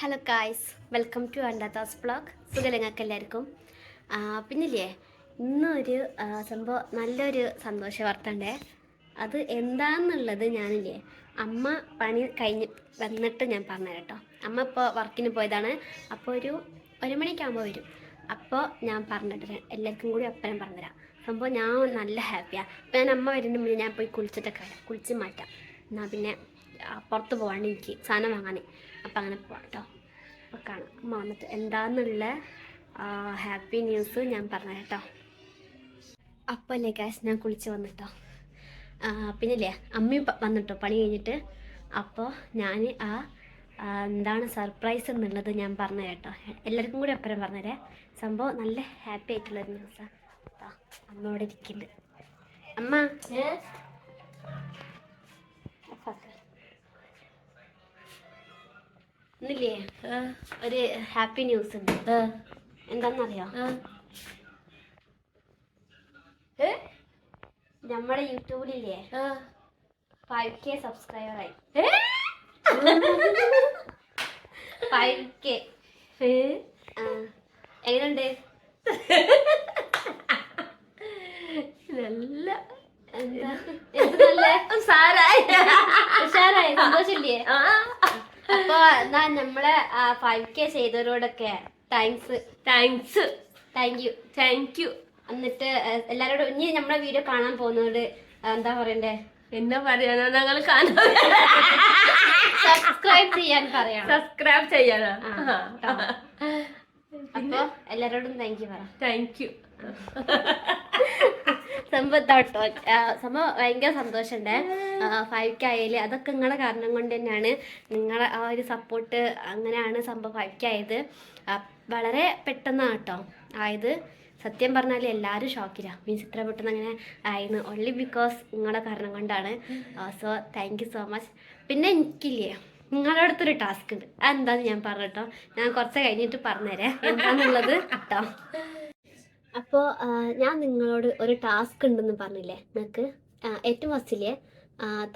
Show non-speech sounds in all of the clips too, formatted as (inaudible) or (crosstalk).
Hello guys welcome to അണ്ടാത്താസ് blog സുഖലങ്ങൾക്ക് എല്ലാവർക്കും? പിന്നില്ലേ? ഇന്നൊരു സംഭവം നല്ലൊരു സന്തോഷ വാർത്തണ്ടേ അത് എന്താണെന്നുള്ളത് ഞാനില്ലേ അമ്മ പണി കഴിഞ്ഞ് വന്നിട്ട് ഞാൻ പറഞ്ഞു കേട്ടോ. അമ്മ ഇപ്പോൾ വർക്കിന് പോയതാണ്. അപ്പോൾ ഒരു ഒരു മണിക്കാകുമ്പോൾ വരും. അപ്പോൾ ഞാൻ പറഞ്ഞിട്ട് എല്ലാവർക്കും കൂടി ഒപ്പരം പറഞ്ഞുതരാം. സംഭവം ഞാൻ നല്ല ഹാപ്പിയാണ് അപ്പോൾ ഞാൻ അമ്മ വരുന്നതിന് മുന്നേ ഞാൻ പോയി കുളിച്ചിട്ടൊക്കെ വരാം. കുളിച്ച് മാറ്റാം. എന്നാൽ പിന്നെ പുറത്ത് പോകാണ്ട് എനിക്ക് സാധനം വാങ്ങാൻ അപ്പം അങ്ങനെ പോവാം കേട്ടോ അപ്പോൾ കാണാം വന്നിട്ട് എന്താണെന്നുള്ള ഹാപ്പി ന്യൂസ് ഞാൻ പറഞ്ഞു കേട്ടോ. അപ്പോൾ അല്ലേ കാശ് ഞാൻ കുളിച്ച് വന്നിട്ടോ. പിന്നെ പിന്നില്ലേ അമ്മയും വന്നിട്ടോ പണി കഴിഞ്ഞിട്ട്. അപ്പോൾ ഞാൻ ആ എന്താണ് സർപ്രൈസ് എന്നുള്ളത് ഞാൻ പറഞ്ഞു കേട്ടോ. എല്ലാവർക്കും കൂടി അപ്പുറം പറഞ്ഞുതരേ സംഭവം നല്ല ഹാപ്പി ആയിട്ടുള്ളൊരു ന്യൂസാണ് കേട്ടോ അമ്മ ഇവിടെ ഇരിക്കുന്നുണ്ട്. അമ്മ ഇന്നില്ലേ? ഒരു ഹാപ്പി ന്യൂസ് ഉണ്ട്. എന്താണെന്നറിയോ നമ്മുടെ യൂട്യൂബിലില്ലേ? Five K സബ്സ്ക്രൈബറായി. Five K. എങ്ങനെയുണ്ട്? നല്ല. എന്താ? സാറായി സാരായി സന്തോഷമില്ലേ? അപ്പൊ എന്നാ നമ്മളെ five K ചെയ്തവരോടൊക്കെ thanks thanks thank you thank you എന്നിട്ട് എല്ലാരോടും ഇനി നമ്മളെ വീഡിയോ കാണാൻ പോകുന്നവരോട് എന്താ പറയണ്ടേ? എന്നാ പറയാനോ? ഞങ്ങൾ കാണാൻ (laughs) സബ്സ്ക്രൈബ് ചെയ്യാൻ പറയാം സബ്സ്ക്രൈബ് ചെയ്യാനോ. അപ്പൊ എല്ലാരോടും താങ്ക് യു പറ. താങ്ക് യു സംഭവം സംഭവം ഭയങ്കര സന്തോഷമുണ്ട്. ഫൈവ് കെ ആയാൽ അതൊക്കെ നിങ്ങളെ കാരണം കൊണ്ട് തന്നെയാണ് നിങ്ങളെ ആ ഒരു സപ്പോർട്ട് അങ്ങനെയാണ് സംഭവം ഫൈവ് കെ ആയത്. വളരെ പെട്ടെന്നാണ് കേട്ടോ ആയത്. സത്യം പറഞ്ഞാൽ എല്ലാവരും ഷോക്കില്ല മീൻസ് ഇത്ര പെട്ടെന്ന് അങ്ങനെ ആയിരുന്നു ഓൺലി ബിക്കോസ് നിങ്ങളെ കാരണം കൊണ്ടാണ്. സോ താങ്ക് സോ മച്ച് പിന്നെ എനിക്കില്ലേ നിങ്ങളുടെ അടുത്തൊരു ടാസ്ക് ഉണ്ട്. അതെന്താന്ന് ഞാൻ പറഞ്ഞിട്ടോ ഞാൻ കുറച്ച് കഴിഞ്ഞിട്ട് പറഞ്ഞുതരാം. എന്താണെന്നുള്ളത് കേട്ടോ അപ്പോൾ ഞാൻ നിങ്ങളോട് ഒരു ടാസ്ക് ഉണ്ടെന്ന് പറഞ്ഞില്ലേ നിങ്ങൾക്ക് ഏറ്റവും ഫസ്റ്റില്ലേ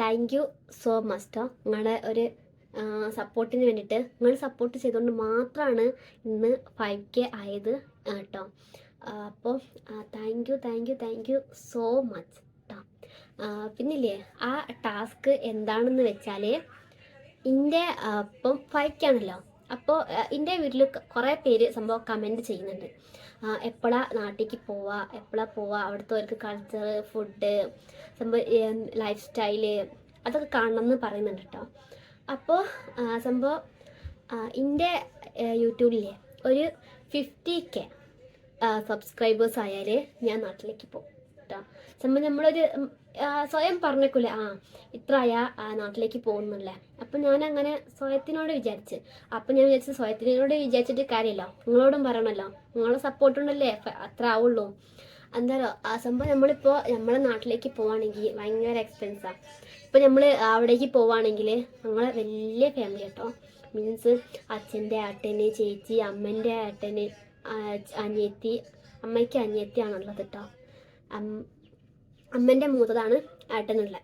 താങ്ക് യു സോ കേട്ടോ നിങ്ങളുടെ ഒരു സപ്പോർട്ടിന് വേണ്ടിയിട്ട് നിങ്ങൾ സപ്പോർട്ട് ചെയ്തുകൊണ്ട് മാത്രമാണ് ഇന്ന് ഫൈവ് കെ ആയത് കേട്ടോ അപ്പോൾ thank you thank you thank you so much കേട്ടോ പിന്നില്ലേ ആ ടാസ്ക് എന്താണെന്ന് വെച്ചാൽ എന്റെ ഇപ്പം ഫൈവ് കെ ആണല്ലോ. അപ്പോൾ എന്റെ വീട്ടിൽ കുറേ പേര് സംഭവം കമന്റ് ചെയ്യുന്നുണ്ട്. എപ്പോഴാ നാട്ടിലേക്ക് പോവുക എപ്പോഴാ പോവുക അവിടുത്തെ അവർക്ക് കൾച്ചർ ഫുഡ് സംഭവം ലൈഫ് സ്റ്റൈൽ അതൊക്കെ കാണണം എന്ന് പറയുന്നുണ്ട് കേട്ടോ അപ്പോൾ സംഭവം എന്റെ യൂട്യൂബിലെ ഒരു ഫിഫ്റ്റി കെ സബ്സ്ക്രൈബേഴ്സ് ആയാൽ ഞാൻ നാട്ടിലേക്ക് പോകും കേട്ടോ സംഭവം നമ്മളൊരു സ്വയം പറഞ്ഞേക്കൂലേ? ആ ഇത്ര ആയാ നാട്ടിലേക്ക് പോകുന്നില്ലേ അപ്പം ഞാൻ അങ്ങനെ സ്വയത്തിനോട് വിചാരിച്ച്. അപ്പം ഞാൻ വിചാരിച്ചു സ്വയത്തിനോട് വിചാരിച്ചിട്ട് കാര്യമില്ല. നിങ്ങളോടും പറയണല്ലോ. നിങ്ങളെ സപ്പോർട്ട് ഉണ്ടല്ലേ? അത്ര ആവുള്ളൂ. എന്തായാലും ആ സംഭവം നമ്മളിപ്പോൾ നമ്മളെ നാട്ടിലേക്ക് പോവാണെങ്കിൽ ഭയങ്കര എക്സ്പെൻസാണ് ഇപ്പോൾ നമ്മൾ അവിടേക്ക് പോവാണെങ്കിൽ നമ്മൾ വലിയ ഫാമിലി കേട്ടോ മീൻസ് അച്ഛന്റെ ഏട്ടന് ചേച്ചി അമ്മന്റെ ഏട്ടന് അനിയത്തി അമ്മയ്ക്ക് അനിയത്തിയാണുള്ളത് കേട്ടോ അമ്മന്റെ മൂത്തതാണ് ഏട്ടനുള്ള.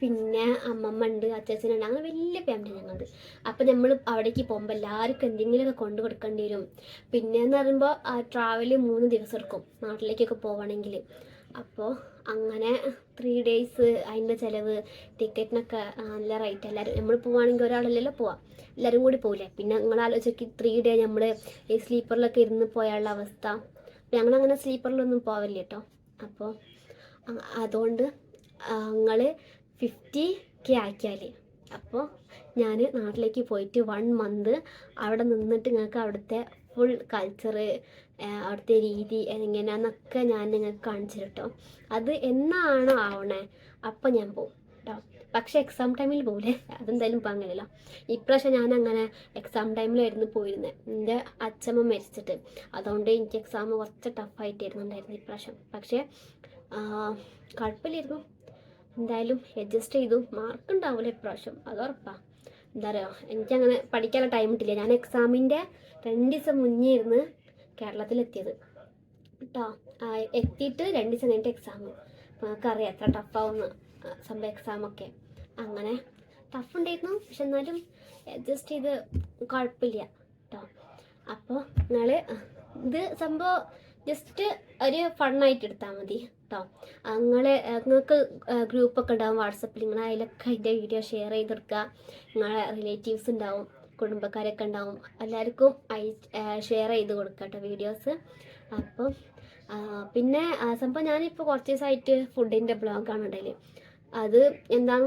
പിന്നെ അമ്മമ്മ ഉണ്ട് അച്ഛനുണ്ട് അങ്ങനെ വലിയ ഫാമിലി ഞങ്ങൾക്ക് അപ്പം നമ്മൾ അവിടേക്ക് പോകുമ്പോൾ എല്ലാവർക്കും എന്തെങ്കിലുമൊക്കെ കൊണ്ടു കൊടുക്കേണ്ടി വരും. പിന്നെ എന്ന് പറയുമ്പോൾ ട്രാവൽ മൂന്ന് ദിവസം എടുക്കും നാട്ടിലേക്കൊക്കെ പോകണമെങ്കിൽ അപ്പോൾ അങ്ങനെ ത്രീ ഡേയ്സ് അതിന്റെ ചിലവ് ടിക്കറ്റിനൊക്കെ നല്ല റേറ്റ് എല്ലാവരും നമ്മൾ പോവുകയാണെങ്കിൽ ഒരാളല്ലല്ലോ പോവാം. എല്ലാവരും കൂടി പോകില്ലേ പിന്നെ നിങ്ങൾ ആലോചിച്ച് ത്രീ ഡേ നമ്മൾ ഈ സ്ലീപ്പറിലൊക്കെ ഇരുന്ന് പോയാലുള്ള അവസ്ഥ. ഞങ്ങളങ്ങനെ സ്ലീപ്പറിലൊന്നും പോവില്ല കേട്ടോ അപ്പോൾ അതുകൊണ്ട് നിങ്ങൾ ഫിഫ്റ്റി കെ ആക്കിയാൽ അപ്പോൾ ഞാൻ നാട്ടിലേക്ക് പോയിട്ട് വൺ മന്ത് അവിടെ നിന്നിട്ട് നിങ്ങൾക്ക് അവിടുത്തെ ഫുൾ കൾച്ചറ് അവിടുത്തെ രീതി എങ്ങനെയാണെന്നൊക്കെ ഞാൻ നിങ്ങൾക്ക് കാണിച്ചു കേട്ടോ അത് എന്നാണോ ആവണേ അപ്പം ഞാൻ പോകും കേട്ടോ പക്ഷെ എക്സാം ടൈമിൽ പോകില്ലേ അതെന്തായാലും ഇപ്പം അങ്ങനെയല്ലോ. ഇപ്രാവശ്യം ഞാൻ അങ്ങനെ എക്സാം ടൈമിലായിരുന്നു പോയിരുന്നത് എന്റെ അച്ഛമ്മ മരിച്ചിട്ട്. അതുകൊണ്ട് എനിക്ക് എക്സാം കുറച്ച് ടഫായിട്ടായിരുന്നു ഉണ്ടായിരുന്നു ഇപ്രാവശ്യം. പക്ഷേ കുഴപ്പമില്ലായിരുന്നു എന്തായാലും അഡ്ജസ്റ്റ് ചെയ്തു. മാർക്ക് ഉണ്ടാവില്ല ഇപ്രാവശ്യം. അത് ഉറപ്പാ. എന്താ പറയുക എനിക്കങ്ങനെ പഠിക്കാനുള്ള ടൈം കിട്ടില്ല ഞാൻ എക്സാമിന്റെ രണ്ട് ദിവസം മുന്നേ ഇരുന്ന് കേരളത്തിലെത്തിയത്. കേട്ടോ എത്തിയിട്ട് രണ്ട് ദിവസം കഴിഞ്ഞിട്ട് എക്സാം അപ്പോൾ നമുക്കറിയാം എത്ര ടഫാവുന്ന സംഭവം എക്സാമൊക്കെ അങ്ങനെ ടഫ് ഉണ്ടായിരുന്നു. പക്ഷെ എന്നാലും അഡ്ജസ്റ്റ് ചെയ്ത് കുഴപ്പമില്ല. കേട്ടോ അപ്പോൾ നിങ്ങൾ ഇത് സംഭവം ജസ്റ്റ് ഒരു ഫണ്ണായിട്ട് എടുത്താൽ മതി കേട്ടോ നിങ്ങൾ നിങ്ങൾക്ക് ഗ്രൂപ്പൊക്കെ ഉണ്ടാവും. വാട്സപ്പിൽ നിങ്ങൾ അതിലൊക്കെ അതിന്റെ വീഡിയോ ഷെയർ ചെയ്ത് കൊടുക്കുക നിങ്ങളെ റിലേറ്റീവ്സ് ഉണ്ടാവും കുടുംബക്കാരൊക്കെ ഉണ്ടാവും. എല്ലാവർക്കും അയ ഷെയർ ചെയ്ത് കൊടുക്കുക കേട്ടോ വീഡിയോസ് അപ്പം പിന്നെ സംഭവം ഞാനിപ്പോൾ കുറച്ച് ദിവസമായിട്ട് ഫുഡിന്റെ ബ്ലോഗാണ് ഇടയിൽ അത് എന്താണ്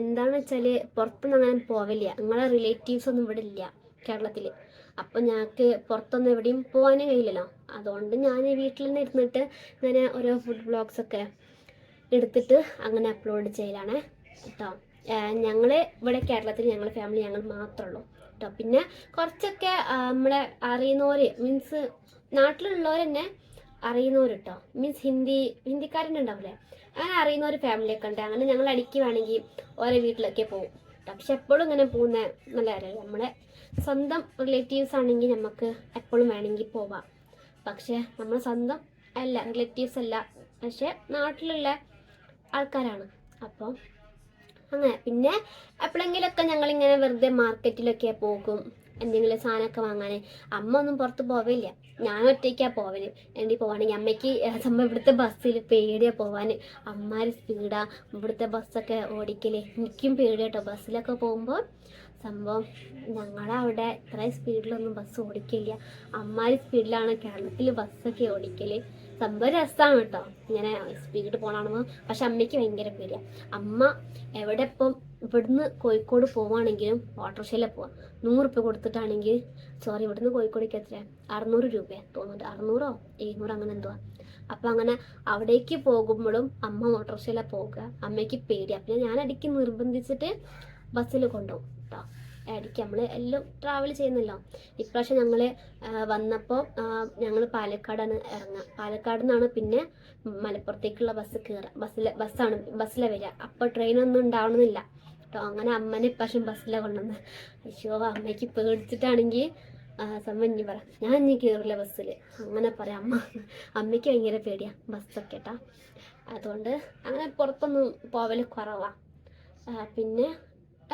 എന്താണെന്ന് വെച്ചാൽ പുറത്തുനിന്ന് അങ്ങനെ പോവില്ല നിങ്ങളെ റിലേറ്റീവ്സ് ഒന്നും ഇവിടെ ഇല്ല കേരളത്തിൽ അപ്പം ഞങ്ങൾക്ക് പുറത്തൊന്നും എവിടെയും പോകാനും കഴിയില്ലല്ലോ. അതുകൊണ്ട് ഞാൻ വീട്ടിൽ തന്നെ ഇരുന്നിട്ട് ഇങ്ങനെ ഓരോ ഫുഡ് ബ്ലോഗ്സ് ഒക്കെ എടുത്തിട്ട് അങ്ങനെ അപ്ലോഡ് ചെയ്യലാണ് കേട്ടോ ഞങ്ങൾ ഇവിടെ കേരളത്തിൽ ഞങ്ങൾ ഫാമിലി ഞങ്ങൾ മാത്രമേ ഉള്ളൂ കേട്ടോ പിന്നെ കുറച്ചൊക്കെ നമ്മളെ അറിയുന്നവർ മീൻസ് നാട്ടിലുള്ളവർ തന്നെ അറിയുന്നവർ കേട്ടോ മീൻസ് ഹിന്ദി ഹിന്ദിക്കാരൻ ഉണ്ടാവില്ലേ? അങ്ങനെ അറിയുന്ന ഒരു ഫാമിലിയൊക്കെ ഉണ്ട്. അങ്ങനെ ഞങ്ങൾ അടിക്ക് വേണമെങ്കിൽ ഓരോ വീട്ടിലൊക്കെ പോകും പക്ഷെ എപ്പോഴും ഇങ്ങനെ പോകുന്ന നല്ല കാര്യമല്ല. നമ്മളെ സ്വന്തം റിലേറ്റീവ്സ് ആണെങ്കിൽ നമുക്ക് എപ്പോഴും വേണമെങ്കിൽ പോവാം. പക്ഷേ നമ്മൾ സ്വന്തം അല്ല റിലേറ്റീവ്സ് അല്ല. പക്ഷേ നാട്ടിലുള്ള ആൾക്കാരാണ്. അപ്പോൾ അങ്ങനെ. പിന്നെ എപ്പോഴെങ്കിലൊക്കെ ഞങ്ങളിങ്ങനെ വെറുതെ മാർക്കറ്റിലൊക്കെ പോകും. എന്തെങ്കിലും സാധനമൊക്കെ വാങ്ങാൻ അമ്മ ഒന്നും പുറത്ത് പോവില്ല ഞാൻ ഒറ്റയ്ക്കാണ് പോവൽ. എന്റെ പോവാണെങ്കിൽ അമ്മയ്ക്ക് സംഭവം ഇവിടുത്തെ ബസ്സിൽ പേടിയാണ് പോവാൻ അമ്മാര് സ്പീഡാ ഇവിടുത്തെ ബസ്സൊക്കെ ഓടിക്കൽ. എനിക്കും പേടിയാട്ടോ. ബസ്സിലൊക്കെ പോകുമ്പോൾ സംഭവം ഞങ്ങളവിടെ ഇത്ര സ്പീഡിലൊന്നും ബസ് ഓടിക്കില്ല അമ്മമാര് സ്പീഡിലാണ് കേരളത്തിൽ ബസ്സൊക്കെ ഓടിക്കൽ. സംഭവം രസമാണ് കേട്ടോ ഇങ്ങനെ സ്പീഡ് പോകണമെന്ന് പക്ഷെ അമ്മയ്ക്ക് ഭയങ്കര പേടിയാണ് അമ്മ എവിടെ ഇപ്പം ഇവിടുന്ന് കോഴിക്കോട് പോവുകയാണെങ്കിലും ഓട്ടോറിക്ഷയിലെ പോവാം. നൂറ് രൂപ കൊടുത്തിട്ടാണെങ്കിൽ സോറി ഇവിടുന്ന് കോഴിക്കോടേക്ക് എത്ര അറുന്നൂറ് രൂപ തോന്നുന്നുണ്ട്. അറുന്നൂറോ? എഴുന്നൂറോ അങ്ങനെ എന്തുവാ അപ്പം അങ്ങനെ അവിടേക്ക് പോകുമ്പോഴും അമ്മ ഓട്ടോറിക്ഷയിലാണ് പോകുക അമ്മയ്ക്ക് പേടി പിന്നെ ഞാൻ ഇടയ്ക്ക് നിർബന്ധിച്ചിട്ട് ബസ്സിൽ കൊണ്ടുപോകും കേട്ടോ. ഇടയ്ക്ക് നമ്മൾ എല്ലാം ട്രാവൽ ചെയ്യുന്നല്ലോ. ഇപ്രാവശ്യം ഞങ്ങൾ വന്നപ്പോൾ ഞങ്ങൾ പാലക്കാടാണ് ഇറങ്ങുക. പാലക്കാട് നിന്നാണ് പിന്നെ മലപ്പുറത്തേക്കുള്ള ബസ് കയറുക ബസ്സിലെ ബസ്സാണ് ബസ്സിലെ വരിക. അപ്പോൾ ട്രെയിനൊന്നും ഉണ്ടാവണമെന്നില്ല കേട്ടോ. അങ്ങനെ അമ്മനെ ഇപ്രാവശ്യം ബസ്സിലാണ് കൊണ്ടുവന്നത്. അയ്യോ അമ്മയ്ക്ക് പേടിച്ചിട്ടാണെങ്കിൽ ഇനി പറ. ഞാൻ ഇനി കയറില്ല ബസ്സിൽ അങ്ങനെ പറയാം. അമ്മ അമ്മയ്ക്ക് ഭയങ്കര പേടിയാണ് ബസ്സൊക്കെ കേട്ടോ. അതുകൊണ്ട് അങ്ങനെ പുറത്തൊന്നും പോവൽ കുറവാണ് പിന്നെ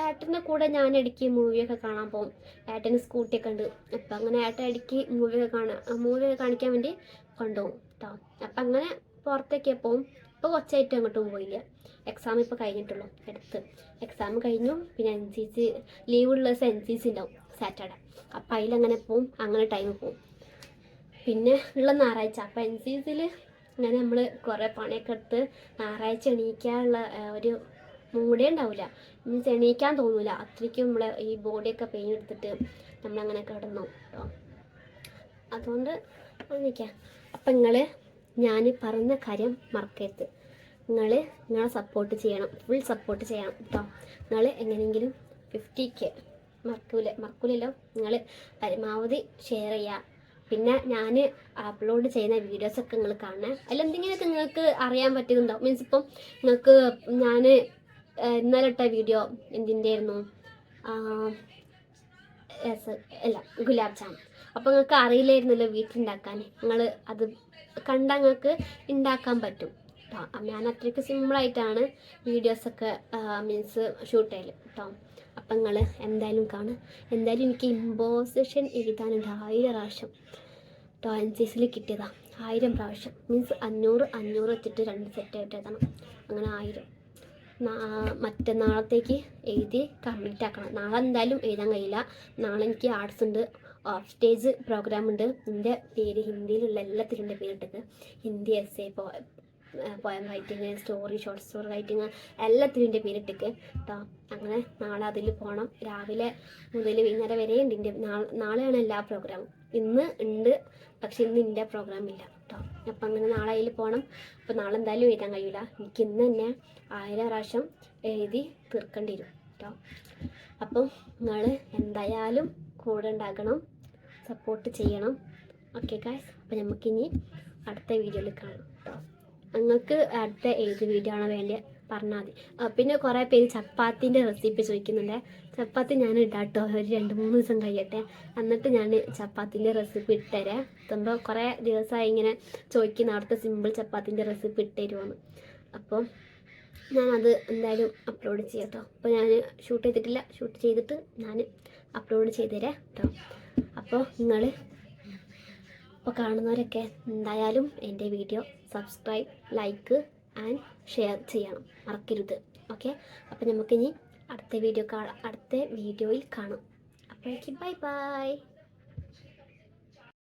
ഏട്ടന്റെ കൂടെ ഞാൻ ഇടയ്ക്ക് മൂവിയൊക്കെ കാണാൻ പോകും ഏട്ടന് സ്കൂട്ടിയൊക്കെ ഉണ്ട്. അപ്പം അങ്ങനെ ഏട്ടൻ ഇടയ്ക്ക് മൂവിയൊക്കെ കാണാൻ മൂവിയൊക്കെ കാണിക്കാൻ വേണ്ടി കൊണ്ടുപോകും കേട്ടോ അപ്പം അങ്ങനെ പുറത്തേക്ക് പോവും. ഇപ്പോൾ കുറച്ചായിട്ട് അങ്ങോട്ടും പോയില്ല. എക്സാം ഇപ്പോൾ കഴിഞ്ഞിട്ടുള്ളൂ അടുത്ത്. എക്സാം കഴിഞ്ഞു പിന്നെ എൻ സി സി ലീവുള്ള ദിവസം എൻ സി സി ഉണ്ടാവും സാറ്റർഡേ അപ്പം അതിലങ്ങനെ പോവും അങ്ങനെ ടൈം പോവും. പിന്നെ ഉള്ള ഞായറാഴ്ച അപ്പം എൻ സി സിയിൽ ഇങ്ങനെ നമ്മൾ കുറേ പണിയൊക്കെ എടുത്ത് ഞായറാഴ്ച എണീക്കാനുള്ള ഒരു മൂടേ ഉണ്ടാവില്ല മീൻസ് എണീക്കാൻ തോന്നൂല. അത്രയ്ക്കും നമ്മളെ ഈ ബോഡിയൊക്കെ പെയിൻ എടുത്തിട്ട് നമ്മളങ്ങനെ കിടന്നു. കേട്ടോ അതുകൊണ്ട് നിൽക്കാം അപ്പം നിങ്ങൾ ഞാൻ പറഞ്ഞ കാര്യം മറക്കരുത്. നിങ്ങൾ നിങ്ങളെ സപ്പോർട്ട് ചെയ്യണം. ഫുൾ സപ്പോർട്ട് ചെയ്യണം കേട്ടോ നിങ്ങൾ എങ്ങനെയെങ്കിലും ഫിഫ്റ്റി കെ മറക്കൂല. മറക്കൂലല്ലോ? നിങ്ങൾ പരമാവധി ഷെയർ ചെയ്യുക പിന്നെ ഞാൻ അപ്ലോഡ് ചെയ്യുന്ന വീഡിയോസൊക്കെ നിങ്ങൾ കാണുക. അല്ല എന്തെങ്കിലുമൊക്കെ നിങ്ങൾക്ക് അറിയാൻ പറ്റുന്നുണ്ടാവും മീൻസ് ഇപ്പം നിങ്ങൾക്ക് ഞാൻ ഇന്നലെ ഇട്ട വീഡിയോ എന്തിന്റെ ആയിരുന്നു അല്ല ഗുലാബ് ജാം അപ്പോൾ നിങ്ങൾക്ക് അറിയില്ലായിരുന്നല്ലോ വീട്ടിലുണ്ടാക്കാൻ. നിങ്ങൾ അത് കണ്ടാൽ നിങ്ങൾക്ക് ഉണ്ടാക്കാൻ പറ്റും കേട്ടോ ഞാൻ അത്രയ്ക്ക് സിമ്പിളായിട്ടാണ് വീഡിയോസൊക്കെ മീൻസ് ഷൂട്ട് ചെയ്യൽ കേട്ടോ അപ്പം നിങ്ങൾ എന്തായാലും കാണും. എന്തായാലും എനിക്ക് ഇമ്പോസിഷൻ എഴുതാനുണ്ട് ആയിരം പ്രാവശ്യം കേട്ടോ എൻ സി സിയിൽ കിട്ടിയതാണ് ആയിരം പ്രാവശ്യം. മീൻസ് അഞ്ഞൂറ് അഞ്ഞൂറ് വെച്ചിട്ട് രണ്ട് സെറ്റായിട്ട് എഴുതണം. അങ്ങനെ ആയിരം. മറ്റന്നാളത്തേക്ക് എഴുതി കംപ്ലീറ്റ് ആക്കണം. നാളെ എന്തായാലും എഴുതാൻ കഴിയില്ല. നാളെ എനിക്ക് ആർട്സ് ഉണ്ട്. ഓഫ് സ്റ്റേജ് പ്രോഗ്രാം ഉണ്ട്. എന്റെ പേര് ഹിന്ദിയിലുള്ള എല്ലാത്തിലും എന്റെ പേരിട്ടത്. Hindi essay poem writing story short story writing എല്ലാത്തിലും എന്റെ പേരിട്ടേക്ക്. കേട്ടോ അങ്ങനെ നാളെ അതിൽ പോകണം രാവിലെ മുതൽ വൈകുന്നേരം വരെ ഉണ്ട് എന്റെ നാളെ നാളെയാണ് എല്ലാ പ്രോഗ്രാമും ഇന്ന് ഉണ്ട് പക്ഷെ ഇന്ന് എന്റെ പ്രോഗ്രാം ഇല്ല. കേട്ടോ അപ്പം അങ്ങനെ നാളെ അതിൽ പോകണം അപ്പോൾ നാളെ എന്തായാലും എഴുതാൻ കഴിയില്ല എനിക്ക് ഇന്ന് തന്നെ ആയിരം പ്രാവശ്യം എഴുതി തീർക്കേണ്ടി വരും. കേട്ടോ അപ്പം നിങ്ങൾ എന്തായാലും കൂടെ ഉണ്ടാക്കണം സപ്പോർട്ട് ചെയ്യണം. ഓക്കെ ഗായ്സ് അപ്പോൾ നമുക്കിനി അടുത്ത വീഡിയോയിൽ കാണാം. നിങ്ങൾക്ക് അടുത്ത ഏത് വീഡിയോ ആണോ വേണ്ടത് പറഞ്ഞാൽ മതി. പിന്നെ കുറേ പേര് ചപ്പാത്തിന്റെ റെസിപ്പി ചോദിക്കുന്നുണ്ട്. ചപ്പാത്തി ഞാൻ ഇടാട്ടോ. ഒരു രണ്ട് മൂന്ന് ദിവസം കഴിയട്ടെ. എന്നിട്ട് ഞാൻ ചപ്പാത്തിന്റെ റെസിപ്പി ഇട്ടുതരാം എത്തുമ്പോൾ കുറേ ദിവസമായി ഇങ്ങനെ ചോദിക്കുന്ന അവിടുത്തെ സിമ്പിൾ ചപ്പാത്തിന്റെ റെസിപ്പി ഇട്ടുതരുമെന്ന് അപ്പോൾ ഞാനത് എന്തായാലും അപ്ലോഡ് ചെയ്യാം കേട്ടോ അപ്പോൾ ഞാൻ ഷൂട്ട് ചെയ്തിട്ടില്ല. ഷൂട്ട് ചെയ്തിട്ട് ഞാൻ അപ്ലോഡ് ചെയ്ത് തരാം കേട്ടോ അപ്പോൾ നിങ്ങൾ ഇപ്പോൾ കാണുന്നവരൊക്കെ എന്തായാലും എന്റെ video subscribe like and share ചെയ്യണം. മറക്കരുത്. ഓക്കെ അപ്പോൾ നമുക്കിനി അടുത്ത വീഡിയോ കാണാം അടുത്ത വീഡിയോയിൽ കാണാം. അപ്പോഴേക്കും ബൈ ബൈ